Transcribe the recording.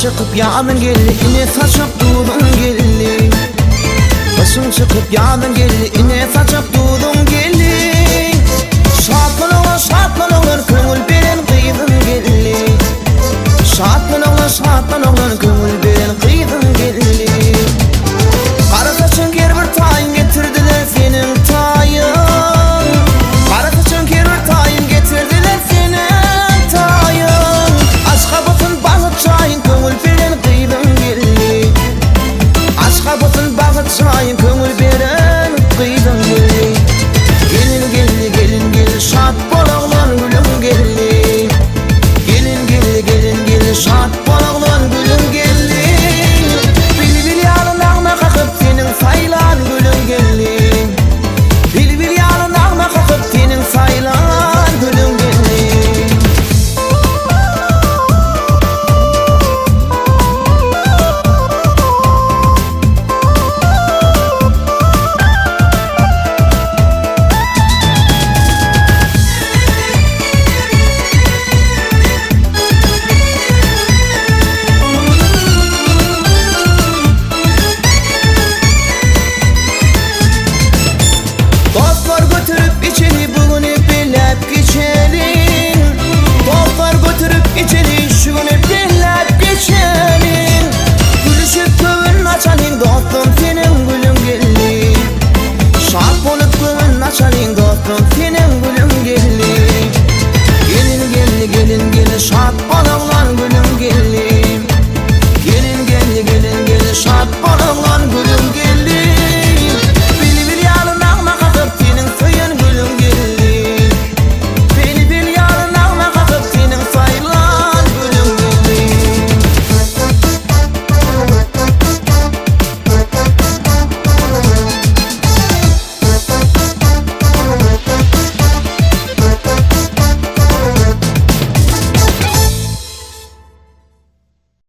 çıkıp yağdın geldi İne saçıp durdun geldi Başım çıkıp yağdın geldi İne saçıp durdun geldi Şartman ola şartman olur Köngül beren kıydın geldi Şartman ola şartman olur Köngül